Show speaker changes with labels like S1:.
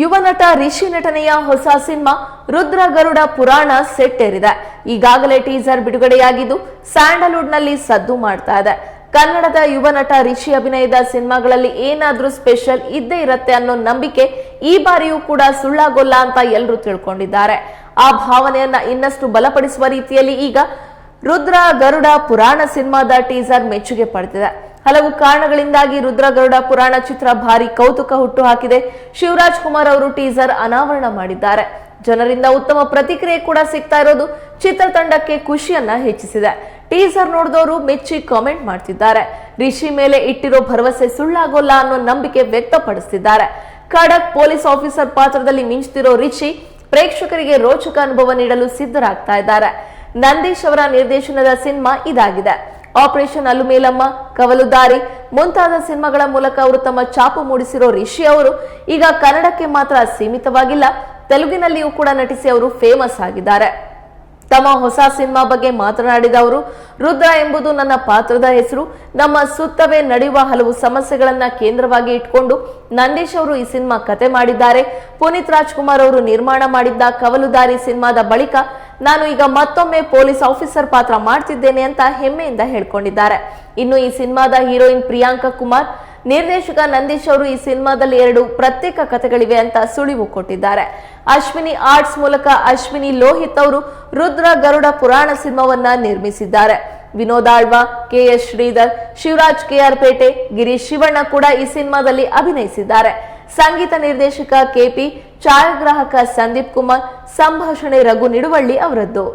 S1: ಯುವ ನಟ ರಿಷಿ ನಟನೆಯ ಹೊಸ ಸಿನಿಮಾ ರುದ್ರ ಗರುಡ ಪುರಾಣ ಸೆಟ್ ಏರಿದೆ. ಈಗಾಗಲೇ ಟೀಸರ್ ಬಿಡುಗಡೆಯಾಗಿದ್ದು ಸ್ಯಾಂಡಲ್ವುಡ್ನಲ್ಲಿ ಸದ್ದು ಮಾಡ್ತಾ ಇದೆ. ಕನ್ನಡದ ಯುವ ನಟ ರಿಷಿ ಅಭಿನಯದ ಸಿನಿಮಾಗಳಲ್ಲಿ ಏನಾದ್ರೂ ಸ್ಪೆಷಲ್ ಇದ್ದೇ ಇರತ್ತೆ ಅನ್ನೋ ನಂಬಿಕೆ ಈ ಬಾರಿಯೂ ಕೂಡ ಸುಳ್ಳಾಗೊಲ್ಲ ಅಂತ ಎಲ್ಲರೂ ತಿಳ್ಕೊಂಡಿದ್ದಾರೆ. ಆ ಭಾವನೆಯನ್ನ ಇನ್ನಷ್ಟು ಬಲಪಡಿಸುವ ರೀತಿಯಲ್ಲಿ ಈಗ ರುದ್ರ ಗರುಡ ಪುರಾಣ ಸಿನಿಮಾದ ಟೀಸರ್ ಮೆಚ್ಚುಗೆ ಪಡೆದಿದೆ. ಹಲವು ಕಾರಣಗಳಿಂದಾಗಿ ರುದ್ರಗರುಡ ಪುರಾಣ ಚಿತ್ರ ಭಾರಿ ಕೌತುಕ ಹುಟ್ಟು ಹಾಕಿದೆ ಶಿವರಾಜ್ ಕುಮಾರ್ ಅವರು ಟೀಸರ್ ಅನಾವರಣ ಮಾಡಿದ್ದಾರೆ. ಜನರಿಂದ ಉತ್ತಮ ಪ್ರತಿಕ್ರಿಯೆ ಕೂಡ ಸಿಗ್ತಾ ಇರೋದು ಚಿತ್ರತಂಡಕ್ಕೆ ಖುಷಿಯನ್ನ ಹೆಚ್ಚಿಸಿದೆ. ಟೀಸರ್ ನೋಡಿದವರು ಮೆಚ್ಚಿ ಕಾಮೆಂಟ್ ಮಾಡ್ತಿದ್ದಾರೆ. ರಿಷಿ ಮೇಲೆ ಇಟ್ಟಿರೋ ಭರವಸೆ ಸುಳ್ಳಾಗೋಲ್ಲ ಅನ್ನೋ ನಂಬಿಕೆ ವ್ಯಕ್ತಪಡಿಸಿದ್ದಾರೆ ಖಡಕ್ ಪೊಲೀಸ್ ಆಫೀಸರ್ ಪಾತ್ರದಲ್ಲಿ ಮಿಂಚ್ತಿರೋ ರಿಷಿ ಪ್ರೇಕ್ಷಕರಿಗೆ ರೋಚಕ ಅನುಭವ ನೀಡಲು ಸಿದ್ಧರಾಗ್ತಾ ಇದ್ದಾರೆ. ನಂದೀಶ್ ಅವರ ನಿರ್ದೇಶನದ ಸಿನಿಮಾ ಇದಾಗಿದೆ. ಆಪರೇಷನ್ ಅಲ್ಲುಮೇಲಮ್ಮ ಕವಲುದಾರಿ ಮುಂತಾದ ಸಿನಿಮಾಗಳ ಮೂಲಕ ಅವರು ತಮ್ಮ ಛಾಪು ಮೂಡಿಸಿರೋ ರಿಷಿ ಅವರು ಈಗ ಕನ್ನಡಕ್ಕೆ ಮಾತ್ರ ಸೀಮಿತವಾಗಿಲ್ಲ. ತೆಲುಗಿನಲ್ಲಿಯೂ ಕೂಡ ನಟಿಸಿ ಅವರು ಫೇಮಸ್ ಆಗಿದ್ದಾರೆ. ತಮ್ಮ ಹೊಸ ಸಿನಿಮಾ ಬಗ್ಗೆ ಮಾತನಾಡಿದ ಅವರು, ರುದ್ರ ಎಂಬುದು ನನ್ನ ಪಾತ್ರದ ಹೆಸರು. ನಮ್ಮ ಸುತ್ತವೇ ನಡೆಯುವ ಹಲವು ಸಮಸ್ಯೆಗಳನ್ನ ಕೇಂದ್ರವಾಗಿ ಇಟ್ಕೊಂಡು ನಂದೀಶ್ ಅವರು ಈ ಸಿನಿಮಾ ಕತೆ ಮಾಡಿದ್ದಾರೆ. ಪುನೀತ್ ರಾಜ್ಕುಮಾರ್ ಅವರು ನಿರ್ಮಾಣ ಮಾಡಿದ್ದ ಕವಲುದಾರಿ ಸಿನಿಮಾದ ಬಳಿಕ ನಾನು ಈಗ ಮತ್ತೊಮ್ಮೆ ಪೊಲೀಸ್ ಆಫೀಸರ್ ಪಾತ್ರ ಮಾಡ್ತಿದ್ದೇನೆ ಅಂತ ಹೆಮ್ಮೆಯಿಂದ ಹೇಳ್ಕೊಂಡಿದ್ದಾರೆ. ಇನ್ನು ಈ ಸಿನಿಮಾದ ಹೀರೋಯಿನ್ ಪ್ರಿಯಾಂಕಾ ಕುಮಾರ್, ನಿರ್ದೇಶಕ ನಂದೀಶ್ ಅವರು ಈ ಸಿನಿಮಾದಲ್ಲಿ ಎರಡು ಪ್ರತ್ಯೇಕ ಕಥೆಗಳಿವೆ ಅಂತ ಸುಳಿವು ಕೊಟ್ಟಿದ್ದಾರೆ. ಅಶ್ವಿನಿ ಆರ್ಟ್ಸ್ ಮೂಲಕ ಅಶ್ವಿನಿ ಲೋಹಿತ್ ಅವರು ರುದ್ರ ಗರುಡ ಪುರಾಣ ಸಿನಿಮಾವನ್ನ ನಿರ್ಮಿಸಿದ್ದಾರೆ. Vinod Alva K S Sridhar, Shivraj K R Pete, Girish Shivanna ಕೂಡ ಈ ಸಿನಿಮಾದಲ್ಲಿ ಅಭಿನಯಿಸಿದ್ದಾರೆ. ಸಂಗೀತ ನಿರ್ದೇಶಕ ಕೆಪಿ ಛಾಯಾಗ್ರಾಹಕ ಸಂದೀಪ್ ಕುಮಾರ್ ಸಂಭಾಷಣೆ ರಘು ನಿಡುವಳ್ಳಿ ಅವರದ್ದು.